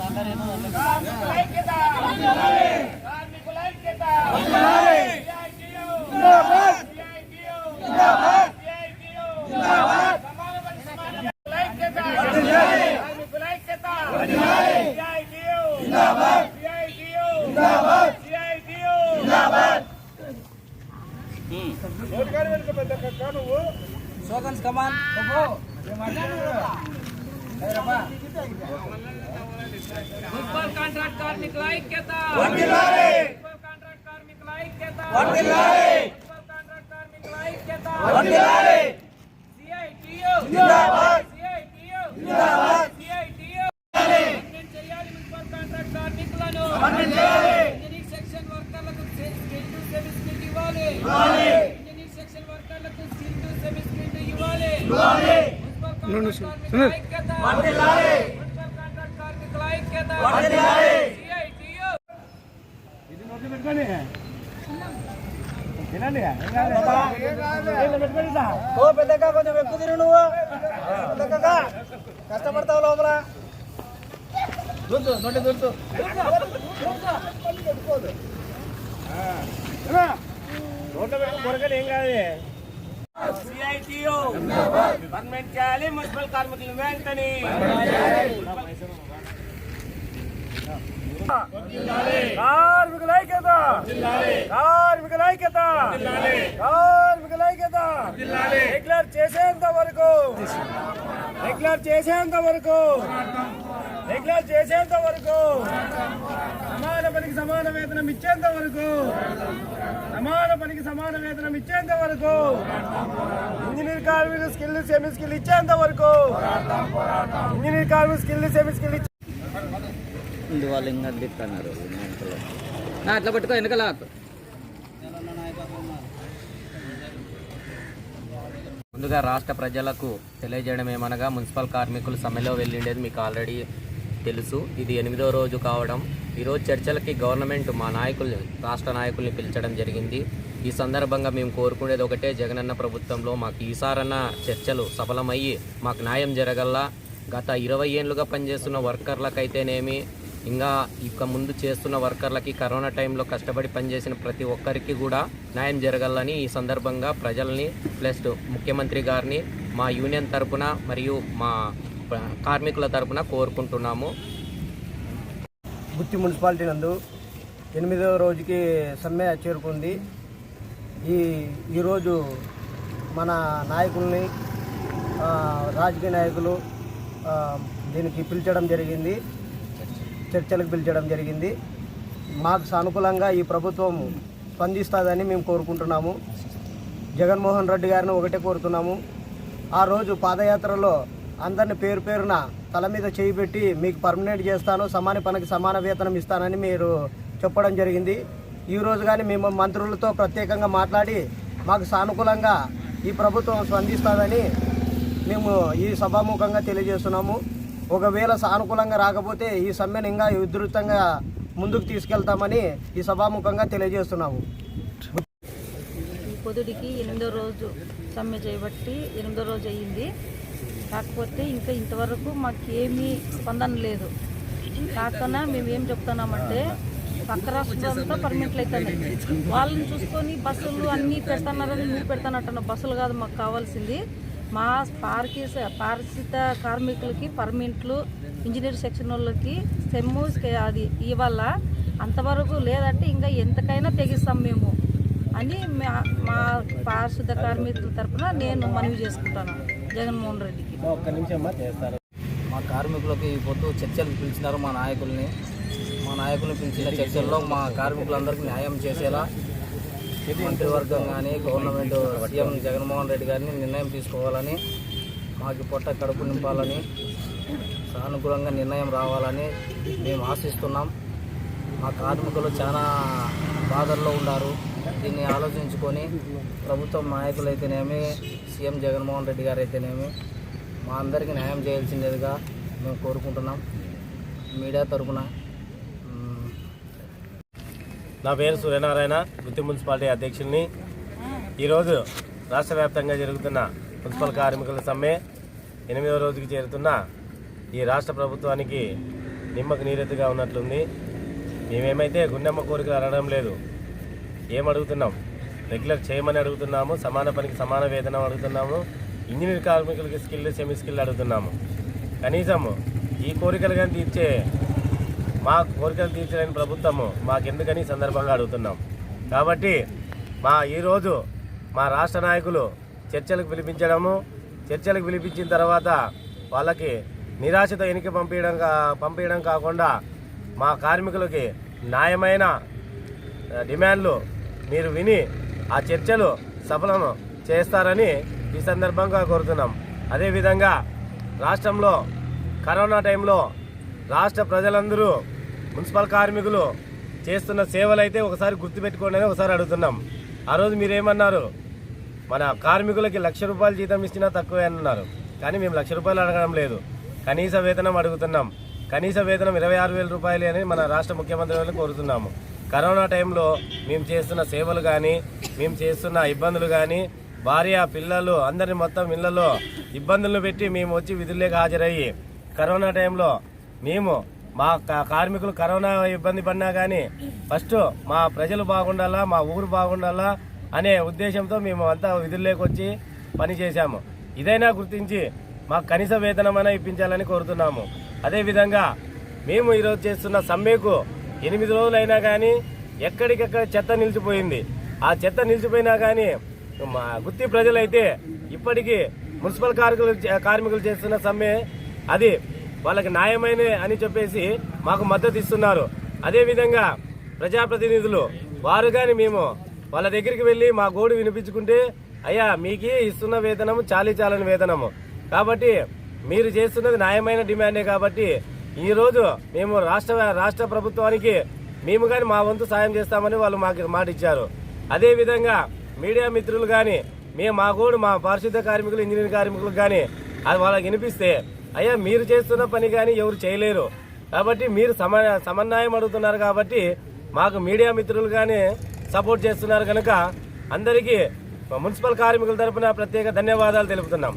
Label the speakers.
Speaker 1: అందరూ come on.
Speaker 2: Municipal contract కార్మికుల ఐక్యత. మున్సిపల్ కాంట్రాక్ట్ కార్మికుల ఐక్యత. మున్సిపల్ కాంట్రాక్ట్ కార్మికుల ఐక్యత. సిఐటియు సిఐటియు సిఐటియు చేయాలి మున్సిపల్ కాంట్రాక్ట్ కార్మికులను. సెక్షన్ వర్కర్లకు స్కిల్ టు సెమీ స్కిల్ ఇవ్వాలి.
Speaker 1: కొంచెం ఎక్కువ తిరు నువ్వు కష్టపడతావు లోపల దుర్తు నోటి దుర్తు
Speaker 3: ఏమా? నోట్లో ఏం కాదు
Speaker 2: పర్మనెంట్ చేయాలి మున్సిపల్ కార్మికులు వెంటనే.
Speaker 3: కార్మికుల ఐక్యత. కార్మికుల ఐక్యత. కార్మికుల ఐక్యత. డిక్లేర్ చేసేంత వరకు. డిక్లేర్ చేసేంత వరకు. డిక్లేర్ చేసేంత వరకు. సమాన వేతనం ఇచ్చేంత వరకు సమాన పనికి సమాన వేతనం ఇచ్చేంత వరకు ఇంజనీర్ కార్మిక స్కిల్ సెమీ స్కిల్ ఇచ్చేంత వరకు ఇంజనీర్ కార్మిక స్కిల్ సెమీ స్కిల్ ఇచ్చే
Speaker 1: వాళ్ళు ఇంకా నా అట్లా పట్టుకో వెనకలా
Speaker 4: ముందుగా రాష్ట్ర ప్రజలకు తెలియజేయడం ఏమనగా మున్సిపల్ కార్మికులు సమ్మెలో వెళ్ళిండేది మీకు ఆల్రెడీ తెలుసు. ఇది ఎనిమిదో రోజు కావడం. ఈరోజు చర్చలకి గవర్నమెంట్ మా నాయకుల్ని రాష్ట్ర నాయకుల్ని పిలిచడం జరిగింది. ఈ సందర్భంగా మేము కోరుకునేది ఒకటే జగనన్న ప్రభుత్వంలో మాకు ఈసారన్న చర్చలు సఫలమయ్యి మాకు న్యాయం జరగల్లా. గత ఇరవై ఏళ్ళుగా పనిచేస్తున్న వర్కర్లకైతేనేమి ఇంకా ఇక ముందు చేస్తున్న వర్కర్లకి కరోనా టైంలో కష్టపడి పనిచేసిన ప్రతి ఒక్కరికి కూడా న్యాయం జరగాలని ఈ సందర్భంగా ప్రజల్ని ప్లస్ ముఖ్యమంత్రి గారిని మా యూనియన్ తరపున మరియు మా కార్మికుల తరపున కోరుకుంటున్నాము.
Speaker 1: గుత్తి మున్సిపాలిటీ నందు ఎనిమిదవ రోజుకి సమ్మె చేరుకుంది. ఈ ఈరోజు మన నాయకుల్ని రాజకీయ నాయకులు దీనికి పిలిచడం జరిగింది. చర్చలకు పిలిచడం జరిగింది. మాకు సానుకూలంగా ఈ ప్రభుత్వం స్పందిస్తుందని మేము కోరుకుంటున్నాము. జగన్మోహన్ రెడ్డి గారిని ఒకటే కోరుతున్నాము. ఆ రోజు పాదయాత్రలో అందరిని పేరు పేరున తల మీద చేయి పెట్టి మీకు పర్మనెంట్ చేస్తాను సమాన పనికి సమాన వేతనం ఇస్తానని మీరు చెప్పడం జరిగింది. ఈ రోజు కానీ మేము మంత్రులతో ప్రత్యేకంగా మాట్లాడి మాకు సానుకూలంగా ఈ ప్రభుత్వం స్పందిస్తుందని మేము ఈ సభాముఖంగా తెలియజేస్తున్నాము. ఒకవేళ సానుకూలంగా రాకపోతే ఈ సమ్మెను ఇంకా ఉధృతంగా ముందుకు తీసుకెళ్తామని ఈ సభాముఖంగా తెలియజేస్తున్నాము.
Speaker 5: పొదుడికి ఎనిమిదో రోజు సమ్మె చేయబట్టి ఎనిమిదో రోజు అయ్యింది కాకపోతే ఇంకా ఇంతవరకు మాకు ఏమీ స్పందన లేదు. కాకుండా మేము ఏం చెప్తున్నామంటే పక్క రాష్ట్రాలంతా పర్మిట్లు అవుతున్నాయి వాళ్ళని చూసుకొని బస్సులు అన్నీ పెడుతున్నారని నువ్వు పెడతానంటున్న బస్సులు కాదు మాకు కావాల్సింది. మా పార్కి పారిశుద్ధ కార్మికులకి పర్మిట్లు ఇంజనీర్ సెక్షన్ వాళ్ళకి సెమ్ము అది ఇవ్వాల? అంతవరకు లేదంటే ఇంకా ఎంతకైనా తెగిస్తాం మేము అని మా- మా పారిశుద్ధ కార్మికుల తరఫున నేను మనవి చేసుకుంటాను. జగన్మోహన్ రెడ్డి.
Speaker 3: ఒక్క నిమిషం చేస్తారు.
Speaker 1: మా కార్మికులకి ఈ పొద్దు చర్చలు పిలిచినారు మా నాయకుల్ని. మా నాయకుల్ని పిలిచిన చర్చల్లో మా కార్మికులందరికీ న్యాయం చేసేలా మంత్రివర్గం కానీ గవర్నమెంట్ సీఎం జగన్మోహన్ రెడ్డి గారిని నిర్ణయం తీసుకోవాలని మాకు పొట్ట కడుపు నింపాలని సానుకూలంగా నిర్ణయం రావాలని మేము ఆశిస్తున్నాం.
Speaker 6: మా కార్మికులు చాలా బాధల్లో ఉన్నారు. దీన్ని ఆలోచించుకొని ప్రభుత్వం నాయకులు అయితేనేమి సీఎం జగన్మోహన్ రెడ్డి గారు అయితేనేమి మా అందరికీ న్యాయం చేయాల్సిందేదిగా మేము కోరుకుంటున్నాం. మీడియా తరఫున
Speaker 3: నా పేరు సూర్యనారాయణ గుత్తి మున్సిపాలిటీ అధ్యక్షుల్ని. ఈరోజు రాష్ట్ర వ్యాప్తంగా జరుగుతున్న మున్సిపల్ కార్మికుల సమ్మె ఎనిమిదవ రోజుకి చేరుతున్న ఈ రాష్ట్ర ప్రభుత్వానికి నిమ్మకు నీరెత్తుగా ఉన్నట్లుంది. మేమేమైతే గుండెమ్మ కోరికలు అడగడం లేదు ఏమడుగుతున్నాం రెగ్యులర్ చేయమని అడుగుతున్నాము సమాన పనికి సమాన వేతనం అడుగుతున్నాము. ఇంజనీర్ కార్మికులకి స్కిల్ సెమీ స్కిల్ అడుగుతున్నాము. కనీసం ఈ కోరికలు కానీ తీర్చే మా కోరికలు తీర్చలేని ప్రభుత్వము మాకెందుకని సందర్భంగా అడుగుతున్నాం. కాబట్టి మా ఈరోజు మా రాష్ట్ర నాయకులు చర్చలకు పిలిపించడము చర్చలకు పిలిపించిన తర్వాత వాళ్ళకి నిరాశతో ఎన్నిక పంపించడం కా- పంపించడం కాకుండా మా కార్మికులకి న్యాయమైన డిమాండ్లు మీరు విని ఆ చర్చలు సఫలం చేస్తారని ఈ సందర్భంగా కోరుతున్నాం. అదేవిధంగా రాష్ట్రంలో కరోనా టైంలో రాష్ట్ర ప్రజలందరూ మున్సిపల్ కార్మికులు చేస్తున్న సేవలు అయితే ఒకసారి గుర్తుపెట్టుకోండి అని ఒకసారి అడుగుతున్నాం. ఆ రోజు మీరేమన్నారు? మన కార్మికులకి లక్ష రూపాయలు జీతం ఇచ్చినా తక్కువే అన్నారు. కానీ మేము లక్ష రూపాయలు అడగడం లేదు. కనీస వేతనం అడుగుతున్నాం. కనీస వేతనం ఇరవై ఆరు వేల రూపాయలు అని మన రాష్ట్ర ముఖ్యమంత్రి గారిని కోరుతున్నాము. కరోనా టైంలో మేము చేస్తున్న సేవలు కానీ మేము చేస్తున్న ఇబ్బందులు కానీ భార్య పిల్లలు అందరిని మొత్తం ఇళ్ళలో ఇబ్బందులను పెట్టి మేము వచ్చి విధుల్లోకి హాజరయ్యి కరోనా టైంలో మేము మా కార్మికులు కరోనా ఇబ్బంది పడినా కానీ ఫస్ట్ మా ప్రజలు బాగుండాలా మా ఊరు బాగుండాలా అనే ఉద్దేశంతో మేము అంతా విధుల్లోకి వచ్చి పనిచేశాము ఇదైనా గుర్తించి మాకు కనీస వేతనం ఇప్పించాలని కోరుతున్నాము. అదేవిధంగా మేము ఈరోజు చేస్తున్న సమ్మెకు ఎనిమిది రోజులైనా కానీ ఎక్కడికెక్కడ చెత్త నిలిచిపోయింది. ఆ చెత్త నిలిచిపోయినా కానీ మా గుత్తి ప్రజలైతే ఇప్పటికీ మున్సిపల్ కార్మికులు కార్మికులు చేస్తున్న సమ్మె అది వాళ్ళకి న్యాయమైన అని చెప్పేసి మాకు మద్దతు ఇస్తున్నారు. అదేవిధంగా ప్రజాప్రతినిధులు వారు కానీ మేము వాళ్ళ దగ్గరికి వెళ్ళి మా గోడు వినిపించుకుంటే అయ్యా మీకే ఇస్తున్న వేతనము చాలీ చాలని వేతనము. కాబట్టి మీరు చేస్తున్నది న్యాయమైన డిమాండే కాబట్టి ఈరోజు మేము రాష్ట్ర రాష్ట్ర ప్రభుత్వానికి మేము కానీ మా వంతు సాయం చేస్తామని వాళ్ళు మాకు మాట ఇచ్చారు అదేవిధంగా మీడియా మిత్రులు కానీ మేము మా కూడా మా పారిశుద్ధ కార్మికులు ఇంజనీరింగ్ కార్మికులు కానీ అది వాళ్ళకి వినిపిస్తే అయ్యా మీరు చేస్తున్న పని కానీ ఎవరు చేయలేరు. కాబట్టి మీరు సమ సమన్వయం అడుగుతున్నారు కాబట్టి మాకు మీడియా మిత్రులు కానీ సపోర్ట్ చేస్తున్నారు కనుక అందరికీ మున్సిపల్ కార్మికుల తరపున ప్రత్యేక ధన్యవాదాలు తెలుపుతున్నాం.